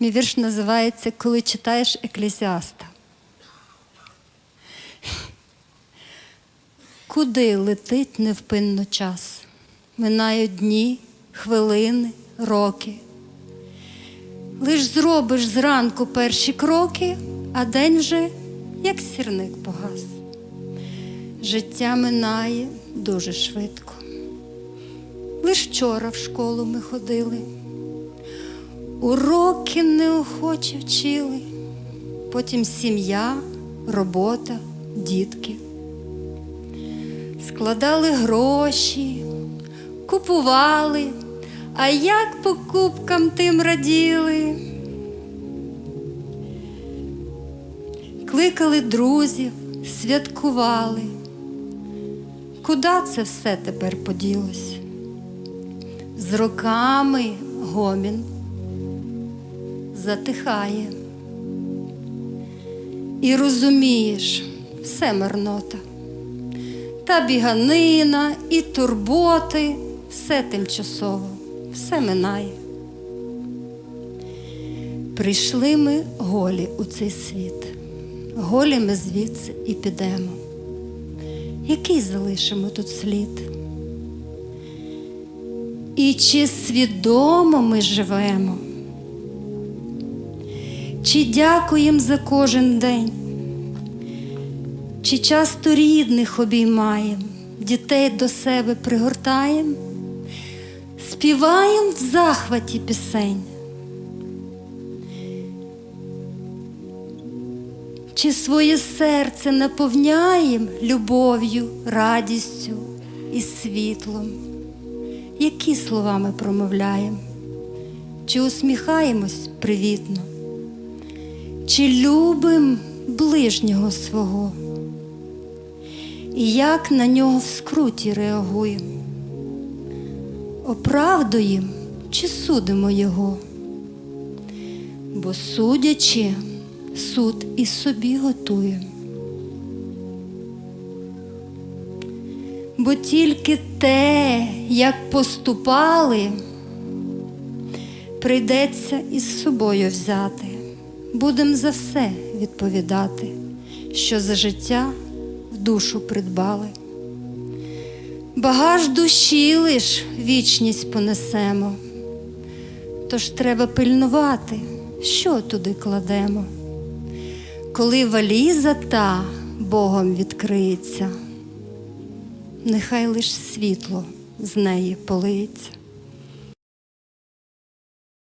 Мій вірш називається Коли читаєш еклезіаста. Куди летить невпинно час? Минають дні, хвилини, роки. Лиш зробиш зранку перші кроки, а день вже як сірник погас. Життя минає дуже швидко. Лиш вчора в школу ми ходили, уроки неохоче вчили, потім сім'я, робота, дітки. Складали гроші, купували, а як покупкам тим раділи. Кликали друзів, святкували. Куди це все тепер поділось? З роками гомін затихає. І розумієш, все марнота. Та біганина і турботи, все тимчасово, все минає. Прийшли ми голі у цей світ, голі ми звідси і підемо. Який залишимо тут слід? І чи свідомо ми живемо? Чи дякуємо за кожен день? Чи часто рідних обіймаємо, дітей до себе пригортаємо, співаємо в захваті пісень? Чи своє серце наповняєм любов'ю, радістю і світлом? Які слова ми промовляємо? Чи усміхаємось привітно? Чи любим ближнього свого? І як на нього в скруті реагуємо? Оправдуємо чи судимо його? Бо судячи, суд і собі готує. Бо тільки те, як поступали, прийдеться із собою взяти. Будем за все відповідати, що за життя в душу придбали. Багаж душі лиш вічність понесемо, тож треба пильнувати, що туди кладемо. Коли валіза та Богом відкриється, нехай лиш світло з неї полиється.